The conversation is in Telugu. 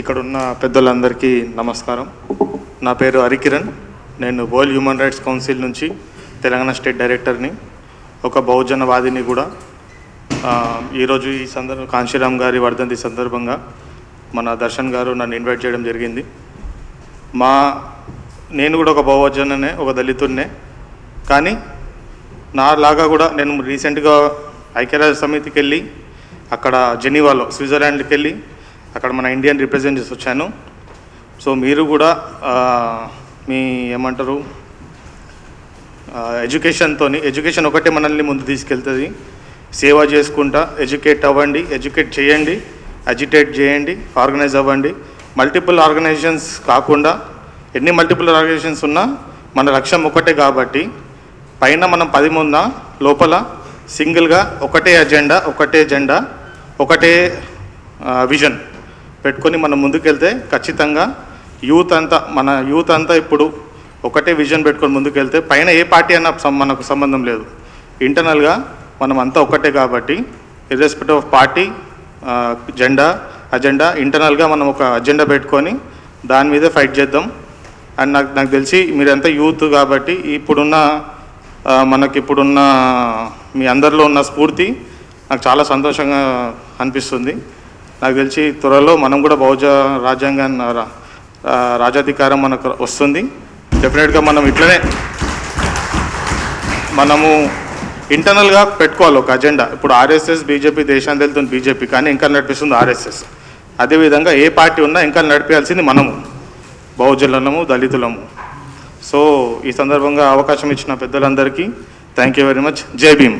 ఇక్కడున్న పెద్దలందరికీ నమస్కారం. నా పేరు హరికిరణ్. నేను వరల్డ్ హ్యూమన్ రైట్స్ కౌన్సిల్ నుంచి తెలంగాణ స్టేట్ డైరెక్టర్ని ఒక బహుజనవాదిని కూడా. ఈరోజు ఈ సందర్భం కాంశీరామ్ గారి వర్ధంతి సందర్భంగా మన దర్శన్ గారు నన్ను ఇన్వైట్ చేయడం జరిగింది. మా నేను కూడా ఒక బహుజననే ఒక దళితున్నే. కానీ నాలాగా కూడా నేను రీసెంట్గా ఐక్యరాజ్య సమితికి వెళ్ళి అక్కడ జెనీవాలో స్విట్జర్లాండ్కి వెళ్ళి అక్కడ మన ఇండియన్ రిప్రజెంట్ చేసి వచ్చాను. సో మీరు కూడా మీ ఏమంటారు ఎడ్యుకేషన్తో ఎడ్యుకేషన్ ఒకటే మనల్ని ముందు తీసుకెళ్తుంది. సేవ చేసుకుంటా ఎడ్యుకేట్ అవ్వండి ఎడ్యుకేట్ చేయండి అజిటేట్ చేయండి ఆర్గనైజ్ అవ్వండి. మల్టిపుల్ ఆర్గనైజేషన్స్ కాకుండా ఎన్ని మల్టిపుల్ ఆర్గనైజేషన్స్ ఉన్నా మన లక్ష్యం ఒకటే కాబట్టి పైన మనం పది ముందా లోపల సింగిల్గా ఒకటే అజెండా ఒకటే జెండా ఒకటే విజన్ పెట్టుకొని మనం ముందుకెళ్తే ఖచ్చితంగా యూత్ అంతా మన యూత్ అంతా ఇప్పుడు ఒకటే విజన్ పెట్టుకొని ముందుకెళ్తే పైన ఏ పార్టీ అన్న సం- మనకు సంబంధం లేదు. ఇంటర్నల్గా మనం అంతా ఒకటే కాబట్టి ఇర్రెస్పెక్టివ్ ఆఫ్ పార్టీ జెండా అజెండా ఇంటర్నల్గా మనం ఒక అజెండా పెట్టుకొని దాని మీదే ఫైట్ చేద్దాం. అండ్ నాకు నాకు తెలిసి మీరంతా యూత్ కాబట్టి ఇప్పుడున్న మనకి ఇప్పుడున్న మీ అందరిలో ఉన్న స్ఫూర్తి నాకు చాలా సంతోషంగా అనిపిస్తుంది. నాకు తెలిసి త్వరలో మనం కూడా బహుజ రాజ్యాంగాన్ని రాజాధికారం మనకు వస్తుంది. డెఫినెట్గా మనం ఇట్లనే మనము ఇంటర్నల్గా పెట్టుకోవాలి ఒక అజెండా ఇప్పుడు ఆర్ఎస్ఎస్ బీజేపీ దేశాన్ని వెళ్తుంది బీజేపీ కానీ ఇంకా నడిపిస్తుంది ఆర్ఎస్ఎస్ అదేవిధంగా ఏ పార్టీ ఉన్నా ఇంకా నడిపించాల్సింది మనము బహుజనులము దళితులము. సో ఈ సందర్భంగా అవకాశం ఇచ్చిన పెద్దలందరికీ థ్యాంక్ యూ వెరీ మచ్ జై భీమ్.